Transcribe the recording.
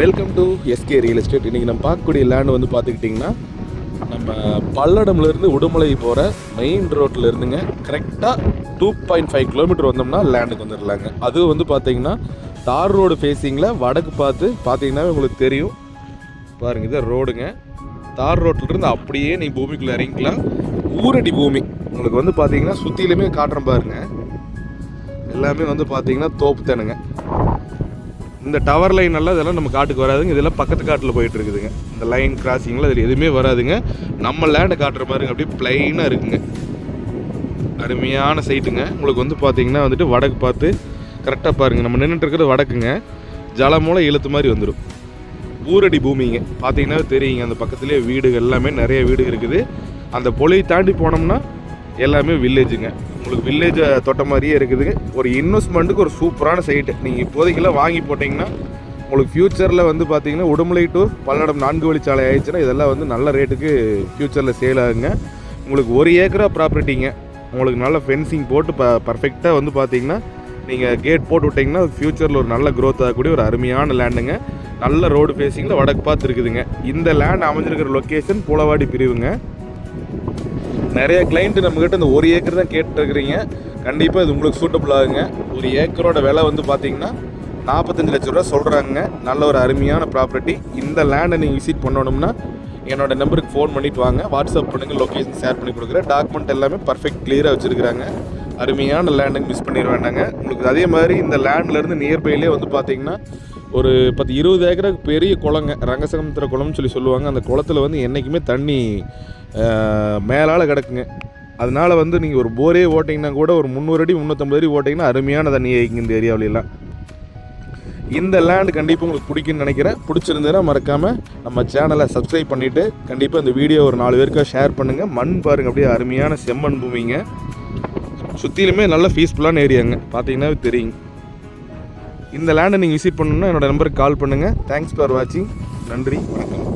Welcome to SK real estate இன்றைக்கி நம்ம பார்க்கக்கூடிய லேண்ட் வந்து பார்த்துக்கிட்டிங்கன்னா நம்ம பல்லடம்லேருந்து உடுமலை போகிற மெயின் ரோட்டில் இருந்துங்க. கரெக்டாக டூ பாயிண்ட் ஃபைவ் கிலோமீட்டர் வந்தோம்னா லேண்டுக்கு வந்துடலாங்க அது வந்து பார்த்தீங்கன்னா தார் ரோடு ஃபேஸிங்கில் வடக்கு பார்த்து பார்த்தீங்கன்னா உங்களுக்கு தெரியும். பாருங்கள் இது ரோடுங்க தார் ரோட்லேருந்து அப்படியே நீ பூமிக்குள்ளே இறங்கிக்கலாம். ஊரடி பூமி. உங்களுக்கு வந்து பார்த்தீங்கன்னா சுற்றிலுமே காட்டுறேன் பாருங்கள் எல்லாமே வந்து பார்த்தீங்கன்னா தோப்பு தானுங்க இந்த டவர் லைன் எல்லாம் இதெல்லாம் நம்ம காட்டுக்கு வராதுங்க. இதெல்லாம் பக்கத்து காட்டில் போயிட்டு இருக்குதுங்க இந்த லைன் கிராசிங்கில் இதில் எதுவுமே வராதுங்க. நம்ம லேண்டை காட்டுற மாதிரிங்க அப்படியே பிளைனாக இருக்குங்க. அருமையான சைட்டுங்க உங்களுக்கு வந்து பார்த்தீங்கன்னா வந்துட்டு வடக்கு பார்த்து கரெக்டாக பாருங்கள் நம்ம நின்றுட்டு இருக்கிறது வடக்குங்க. ஜலமூலம் இழுத்து மாதிரி வந்துடும் ஊரடி பூமிங்க. பார்த்தீங்கன்னா தெரியுங்க. அந்த பக்கத்துலேயே வீடுகள் எல்லாமே நிறைய வீடு இருக்குது. அந்த பொழியை தாண்டி போனோம்னா எல்லாமே வில்லேஜுங்க உங்களுக்கு வில்லேஜை தொட்ட மாதிரியே இருக்குதுங்க ஒரு இன்வெஸ்ட்மெண்ட்டுக்கு ஒரு சூப்பரான சைட்டு நீங்கள் இப்போதைக்கெல்லாம் வாங்கி போட்டிங்கன்னா உங்களுக்கு ஃப்யூச்சரில் வந்து பார்த்தீங்கன்னா உடுமலை டு பல்லடம் நான்கு வழிச்சாலை ஆயிடுச்சுன்னா இதெல்லாம் வந்து நல்ல ரேட்டுக்கு ஃப்யூச்சரில் சேல் ஆகுங்க. உங்களுக்கு ஒரு ஏக்கரா ப்ராப்பர்ட்டிங்க உங்களுக்கு நல்ல ஃபென்சிங் போட்டு ப பர்ஃபெக்டாக வந்து பார்த்தீங்கன்னா நீங்கள் கேட் போட்டு விட்டிங்கன்னா ஃப்யூச்சரில் ஒரு நல்ல க்ரோத் ஆகக்கூடிய ஒரு அருமையான லேண்டுங்க நல்ல ரோடு ஃபேஸிங்கில் வடக்கு பார்த்து இருக்குதுங்க. இந்த லேண்ட் அமைஞ்சிருக்கிற லொக்கேஷன் புலவாடி பிரிவுங்க. நிறைய கிளைண்ட்டு நம்மக்கிட்ட இந்த ஒரு ஏக்கர் தான் கேட்டுருக்கிறீங்க. கண்டிப்பாக இது உங்களுக்கு சூட்டபுள் ஆகுங்க. ஒரு ஏக்கரோட விலை வந்து பார்த்தீங்கன்னா நாற்பத்தஞ்சு லட்ச ரூபா சொல்கிறாங்க நல்ல ஒரு அருமையான ப்ராப்பர்ட்டி இந்த லேண்டை நீங்கள் விசிட் பண்ணணும்னா என்னோட நம்பருக்கு ஃபோன் பண்ணிட்டு வாங்க. வாட்ஸ்அப் பண்ணுங்கள் லொக்கேஷன் ஷேர் பண்ணி கொடுக்குறேன். டாக்குமெண்ட் எல்லாமே பர்ஃபெக்ட் கிளியராக வச்சுருக்கிறாங்க. அருமையான லேண்டுங்க மிஸ் பண்ணிட வேண்டாங்க. உங்களுக்கு அதே மாதிரி இந்த லேண்ட்லேருந்து நியர்பைலேயே வந்து பார்த்தீங்கன்னா ஒரு பத்து இருபது ஏக்கருக்கு பெரிய குளங்க ரங்கசமுத்திர குளம்னு சொல்லி சொல்லுவாங்க. அந்த குளத்துல வந்து என்றைக்குமே தண்ணி மேலால் கிடக்குங்க. அதனால் வந்து நீங்கள் ஒரு போரே ஓட்டிங்கன்னா கூட ஒரு முந்நூறு அடி முந்நூற்றம்பது அடி ஓட்டிங்கன்னா அருமையான தண்ணி ஆகிங்க இந்த ஏரியாவிலலாம் இந்த லேண்ட் கண்டிப்பாக உங்களுக்கு பிடிக்குன்னு நினைக்கிறேன். பிடிச்சிருந்தேன்னா மறக்காமல் நம்ம சேனலை சப்ஸ்கிரைப் பண்ணிவிட்டு கண்டிப்பாக இந்த வீடியோ ஒரு நாலு பேருக்காக ஷேர் பண்ணுங்கள் மண் பாருங்கள் அப்படியே அருமையான செம்மண் பூமிங்க. சுற்றிலுமே நல்ல பீஸ்ஃபுல்லான ஏரியாங்க பார்த்தீங்கன்னா தெரியுங்க. இந்த லேண்டை நீங்கள் விசிட் பண்ணணுன்னா என்னோடய நம்பருக்கு கால் பண்ணுங்கள் தேங்க்ஸ் ஃபார் வாட்சிங் நன்றி வணக்கம்.